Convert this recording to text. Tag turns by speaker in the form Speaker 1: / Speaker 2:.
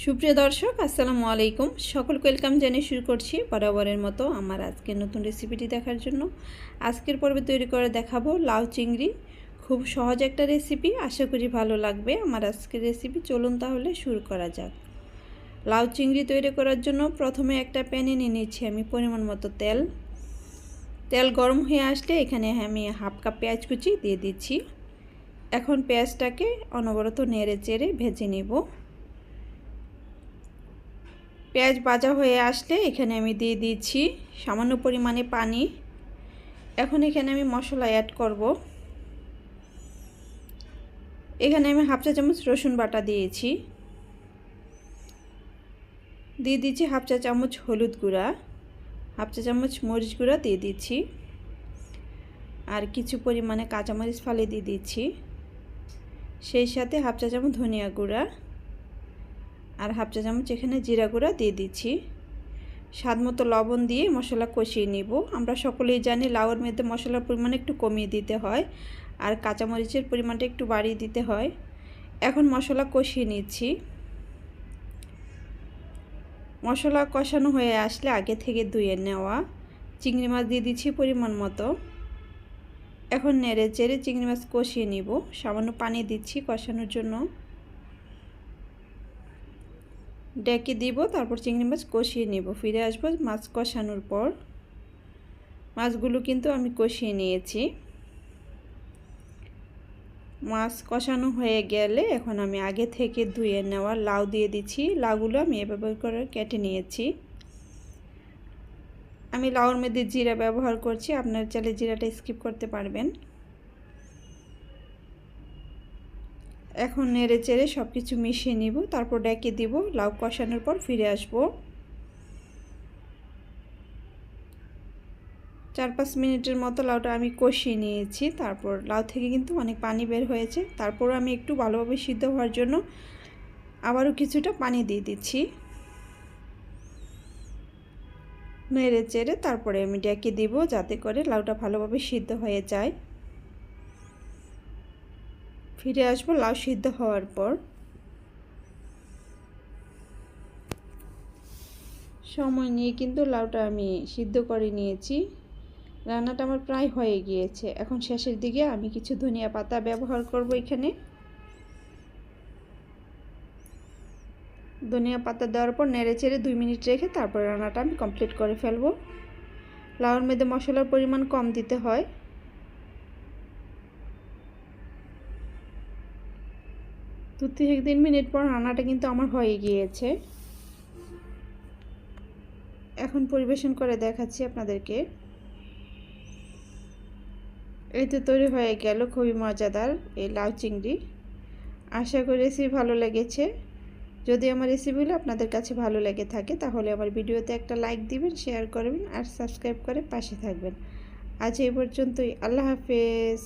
Speaker 1: সুপ্রিয় দর্শক, আসসালামু আলাইকুম। সকলকে ওয়েলকাম জানিয়ে শুরু করছি বরাবরের মতো আমার আজকের নতুন রেসিপিটি দেখার জন্য। আজকের পর্বে তৈরি করে দেখাবো লাউ চিংড়ি। খুব সহজ একটা রেসিপি, আশা করি ভালো লাগবে। আমার আজকের রেসিপি, চলুন তাহলে শুরু করা যাক। লাউ চিংড়ি তৈরি করার জন্য প্রথমে একটা প্যানে নিয়ে নিচ্ছি আমি পরিমাণ মতো তেল। তেল গরম হয়ে আসলে এখানে আমি হাফ কাপ পেঁয়াজ কুচি দিয়ে দিচ্ছি। এখন পেঁয়াজটাকে অনবরত নেড়ে চেড়ে ভেজে নেব। পেঁয়াজ ভাজা হয়ে আসলে এখানে আমি দিয়ে দিচ্ছি সামান্য পরিমাণে পানি। এখন এখানে আমি মশলা অ্যাড করব। এখানে আমি হাফ চা চামচ রসুন বাটা দিয়েছি। দিয়ে দিচ্ছি হাফ চা চামচ হলুদ গুঁড়া, হাফ চা চামচ মরিচ গুঁড়া দিয়ে দিচ্ছি। আর কিছু পরিমাণে কাঁচামরিচ ফালে দিয়ে দিচ্ছি। সেই সাথে হাফ চা চামচ ধনিয়া গুঁড়া আর হাফ চা চামচ এখানে জিরা গুঁড়া দিয়ে দিচ্ছি। স্বাদ মতো লবণ দিয়ে মশলা কষিয়ে নিব। আমরা সকলেই জানি লাউয়ের মধ্যে মশলার পরিমাণ একটু কমিয়ে দিতে হয় আর কাঁচামরিচের পরিমাণটা একটু বাড়িয়ে দিতে হয়। এখন মশলা কষিয়ে নিচ্ছি। মশলা কষানো হয়ে আসলে আগে থেকে ধুয়ে নেওয়া। চিংড়ি মাছ দিয়ে দিচ্ছি পরিমাণ মতো। এখন নেড়ে চেড়ে চিংড়ি মাছ কষিয়ে নিব। সামান্য পানি দিচ্ছি কষানোর জন্য। ডেকে দিব, তারপর চিংড়ি মাছ কষিয়ে নিব। ফিরে আসব মাছ কষানোর পর। মাছগুলো কিন্তু আমি কষিয়ে নিয়েছি। মাছ কষানো হয়ে গেলে এখন আমি আগে থেকে ধুয়ে নেওয়া লাউ দিয়ে দিচ্ছি। লাউগুলো আমি এভাবে করে কেটে নিয়েছি। আমি লাউর মধ্যে জিরা ব্যবহার করছি, আপনার চাইলে জিরাটা স্কিপ করতে পারবেন। এখন নেড়ে চেড়ে সব কিছু মিশিয়ে নিব, তারপর ডেকে দিব, লাউ কষানোর পর ফিরে আসব। চার পাঁচ মিনিটের মতো লাউটা আমি কষিয়ে নিয়েছি, তারপর লাউ থেকে কিন্তু অনেক পানি বের হয়েছে, তারপর আমি একটু ভালোভাবে সিদ্ধ হওয়ার জন্য আবারও কিছুটা পানি দিয়ে দিচ্ছি। নেড়ে চেড়ে তারপরে আমি ডেকে দিব, যাতে করে লাউটা ভালোভাবে সিদ্ধ হয়ে যায়। ফিরে আসব লাউ সিদ্ধ হওয়ার পর। সময় নিয়ে কিন্তু লাউটা আমি সিদ্ধ করে নিয়েছি। রান্নাটা আমার প্রায় হয়ে গিয়েছে। এখন শেষের দিকে আমি কিছু ধনিয়া পাতা ব্যবহার করব এখানে। ধনিয়া পাতা দেওয়ার পর নেড়ে চেড়ে দুই মিনিট রেখে তারপর রান্নাটা আমি কমপ্লিট করে ফেলব। লাউর মধ্যে মশলার পরিমাণ কম দিতে হয়। দু থেকে তিন মিনিট পর রান্নাটা কিন্তু আমার হয়ে গিয়েছে। এখন পরিবেশন করে দেখাচ্ছি আপনাদেরকে। এই তো তৈরি হয়ে গেল খুবই মজাদার এই লাউ চিংড়ি। আশা করি রেসিপি ভালো লেগেছে। যদি আমার রেসিপিগুলো আপনাদের কাছে ভালো লেগে থাকে, তাহলে আমার ভিডিওতে একটা লাইক দিবেন শেয়ার করবেন আর সাবস্ক্রাইব করে পাশে থাকবেন। আজ এই পর্যন্তই। আল্লাহ হাফেজ।